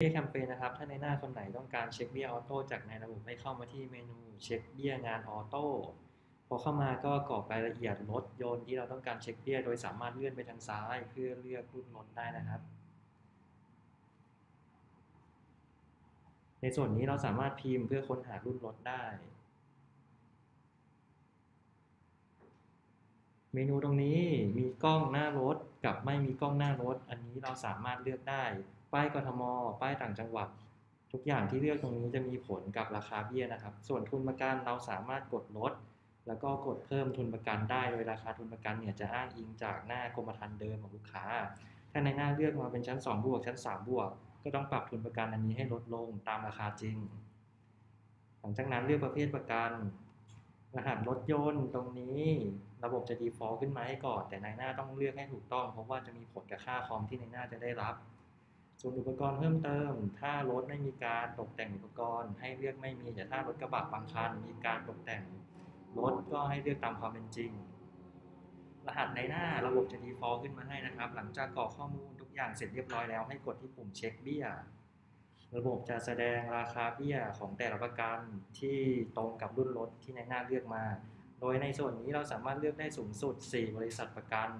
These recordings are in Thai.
เบี้ยแคมเปญนะครับ ถ้าในหน้าคนไหนต้องการเช็คเบี้ยออโต้จากในระบบให้เข้ามาที่เมนูเช็คเบี้ยงานออโต้พอเข้ามาก็กรอกรายละเอียดรถยนต์ที่เราต้องการเช็คเบี้ย โดยสามารถเลื่อนไปทางซ้าย เพื่อเลือกรุ่นรถได้นะครับ ในส่วนนี้เราสามารถพิมพ์เพื่อค้นหารุ่นรถได้ เมนูตรงนี้มีกล้องหน้ารถกับไม่มีกล้องหน้ารถ อันนี้เราสามารถเลือกได้ ป้ายกทม ป้ายต่างจังหวัด ทุกอย่างที่เลือกตรงนี้จะมีผลกับราคาเบี้ยนะครับ ส่วนทุนประกันเราสามารถกดลด แล้วก็กดเพิ่มทุนประกันได้ โดยราคาทุนประกันเนี่ยจะอ้างอิงจากหน้ากรมธรรม์เดิมของลูกค้า ถ้าในหน้าเลือกมาเป็นชั้น 2 บวกชั้น 3 บวก ก็ต้องปรับทุนประกันอันนี้ให้ลดลงตามราคาจริง หลังจากนั้นเลือกประเภทประกันรหัสรถยนต์ตรงนี้ระบบจะ default ขึ้นมาให้ก่อน แต่ในหน้าต้องเลือกให้ถูกต้อง เพราะว่าจะมีผลกับค่าคอมที่ในหน้าจะได้รับ ส่วนอุปกรณ์เพิ่มเติม ถ้ารถไม่มีการตกแต่งอุปกรณ์ ให้เลือกไม่มีแต่ถ้ารถกระบะบางคันมีการตกแต่งรถก็ให้เลือกตามความเป็นจริง รหัสในหน้าระบบจะ default ขึ้นมาให้นะครับ หลังจากกรอกข้อมูลทุกอย่างเสร็จเรียบร้อยแล้วให้กดที่ปุ่มเช็คเบี้ย ระบบจะแสดงราคาเบี้ยของแต่ละประกันที่ตรงกับรุ่นรถที่ในหน้าเลือกมา โดยในส่วนนี้เราสามารถเลือกได้สูงสุด 4 บริษัทประกัน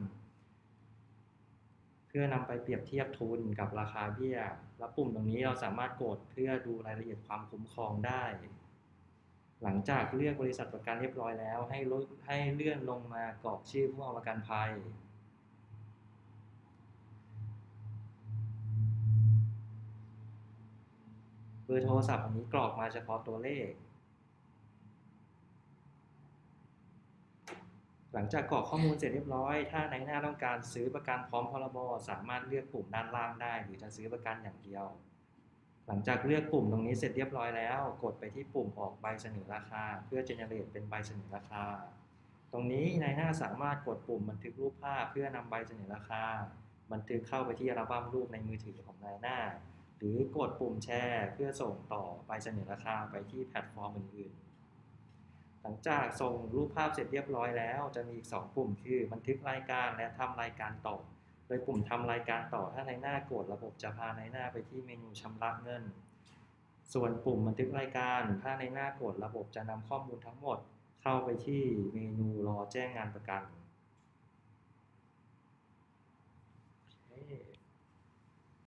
พื่อนำไปเปรียบเทียบทุนกับราคาเบี้ย และปุ่มตรงนี้เราสามารถกดเพื่อดูรายละเอียดความคุ้มครองได้ หลังจากเลือกบริษัทประกันเรียบร้อยแล้ว ให้ลดให้เลื่อนลงมากรอกชื่อผู้เอาประกันภัย เบอร์โทรศัพท์อันนี้กรอกมาเฉพาะตัวเลข หลังจากกรอกข้อมูลเสร็จเรียบร้อย ถ้าในหน้าต้องการซื้อประกันพร้อมพรบสามารถเลือกปุ่มด้านล่างได้ หรือจะซื้อประกันอย่างเดียว หลังจากเลือกปุ่มตรงนี้เสร็จเรียบร้อยแล้ว กดไปที่ปุ่มออกใบเสนอราคา เพื่อ generate เป็นใบเสนอราคา ตรงนี้ในหน้าสามารถกดปุ่มบันทึกรูปภาพเพื่อนำใบเสนอราคา บันทึกเข้าไปที่อัลบั้มรูปในมือถือของนายหน้า หรือกดปุ่มแชร์ เพื่อส่งต่อใบเสนอราคาไปที่แพลตฟอร์มอื่นๆ ลังจากส่งรูปภาพเสร็จเรียบร้อยแล้ว จะมีอีก 2 ปุ่มคือบันทึกรายการและทำรายการต่อ โดยปุ่มทำรายการต่อถ้าในหน้ากดระบบจะพาในหน้าไปที่เมนูชำระเงิน ส่วนปุ่มบันทึกรายการ ถ้าในหน้ากดระบบจะนำข้อมูลทั้งหมด เข้าไปที่เมนูรอแจ้งงานประกัน